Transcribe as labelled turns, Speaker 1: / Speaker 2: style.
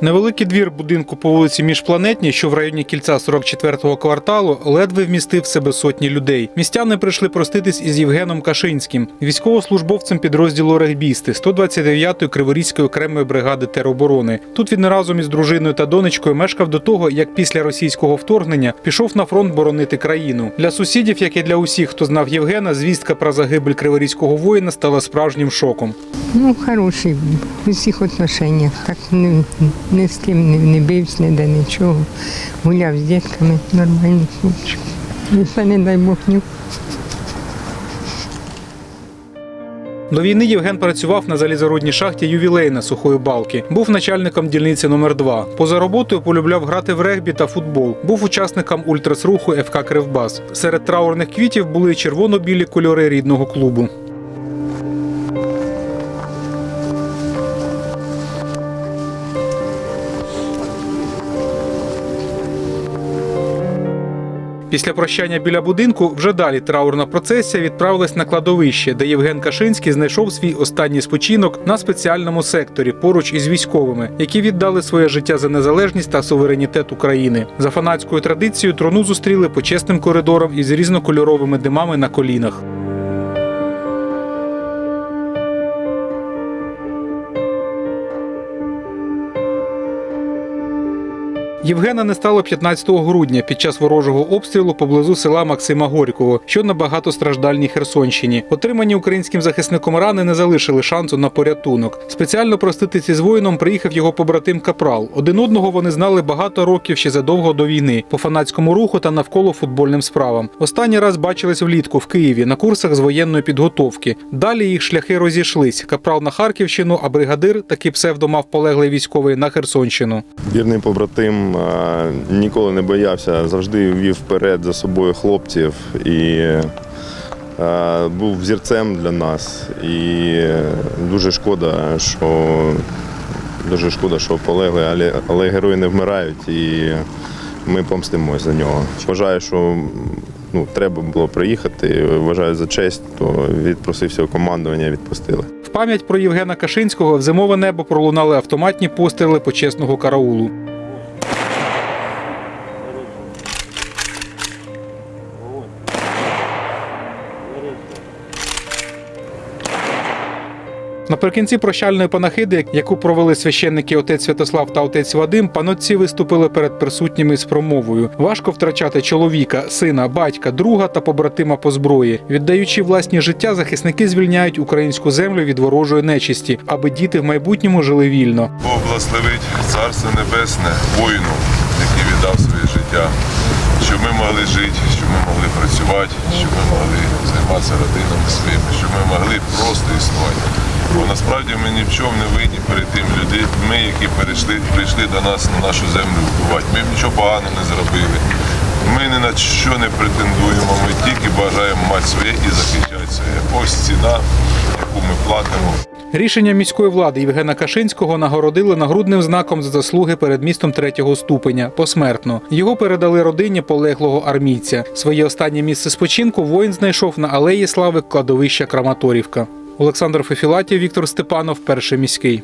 Speaker 1: Невеликий двір будинку по вулиці Міжпланетній, що в районі кільця 44-го кварталу, ледве вмістив в себе сотні людей. Містяни прийшли проститись із Євгеном Кашинським, військовослужбовцем підрозділу регбісти 129-ї Криворізької окремої бригади тероборони. Тут він разом із дружиною та донечкою мешкав до того, як після російського вторгнення пішов на фронт боронити країну. Для сусідів, як і для усіх, хто знав Євгена, звістка про загибель криворізького воїна стала справжнім шоком.
Speaker 2: Ну, хороший у всіх отношеннях. Так ні, ні з ким не, не бився, ніде нічого. Гуляв з дітками, нормальний хлопчик. Це не дай Бог ні.
Speaker 1: До війни Євген працював на залізорудній шахті ювілейна сухої балки. Був начальником дільниці номер 2 Поза роботою полюбляв грати в регбі та футбол. Був учасником ультрасруху ФК Кривбас. Серед траурних квітів були червоно-білі кольори рідного клубу. Після прощання біля будинку вже далі траурна процесія відправилась на кладовище, де Євген Кашинський знайшов свій останній спочинок на спеціальному секторі поруч із військовими, які віддали своє життя за незалежність та суверенітет України. За фанатською традицією трону зустріли почесним коридором із різнокольоровими димами на колінах. Євгена не стало 15 грудня під час ворожого обстрілу поблизу села Максима Горького, що на багатостраждальній Херсонщині. Отримані українським захисником рани не залишили шансу на порятунок. Спеціально проститися з воїном приїхав його побратим Капрал. Один одного вони знали багато років ще задовго до війни, по фанатському руху та навколо футбольним справам. Останній раз бачились влітку в Києві на курсах з воєнної підготовки. Далі їх шляхи розійшлись. Капрал на Харківщину, а бригадир такий псевдо мав полеглий військовий на Херсонщину.
Speaker 3: Вірний побратим ніколи не боявся, завжди вів вперед за собою хлопців і був взірцем для нас. І дуже шкода, що дуже шкода, що полегли, але, але герої не вмирають і ми помстимось за нього. Вважаю, що ну, треба було приїхати. Вважаю за честь, то відпросився у командування, відпустили.
Speaker 1: В пам'ять про Євгена Кашинського в зимове небо пролунали автоматні постріли почесного караулу. Наприкінці прощальної панахиди, яку провели священники отець Святослав та отець Вадим, панотці виступили перед присутніми з промовою. Важко втрачати чоловіка, сина, батька, друга та побратима по зброї. Віддаючи власні життя, захисники звільняють українську землю від ворожої нечисті, аби діти в майбутньому жили вільно.
Speaker 4: Бог благословить Царство Небесне воїну, який віддав своє життя, щоб ми могли жити, щоб ми могли працювати, щоб ми могли займатися родинами своїми, щоб ми могли просто існувати. Бо насправді ми ні в чому не винні перед тим людьми, які перейшли, прийшли до нас на нашу землю вбивати. Ми нічого поганого не зробили. Ми ні на що не претендуємо, ми тільки бажаємо мати своє і захищати своє. Ось ціна, яку ми платимо.
Speaker 1: Рішення міської влади Євгена Кашинського нагородили нагрудним знаком за заслуги перед містом третього ступеня посмертно. Його передали родині полеглого армійця. Своє останнє місце спочинку воїн знайшов на алеї слави кладовища Краматорівка. Олександр Фефілатів, Віктор Степанов, перший міський.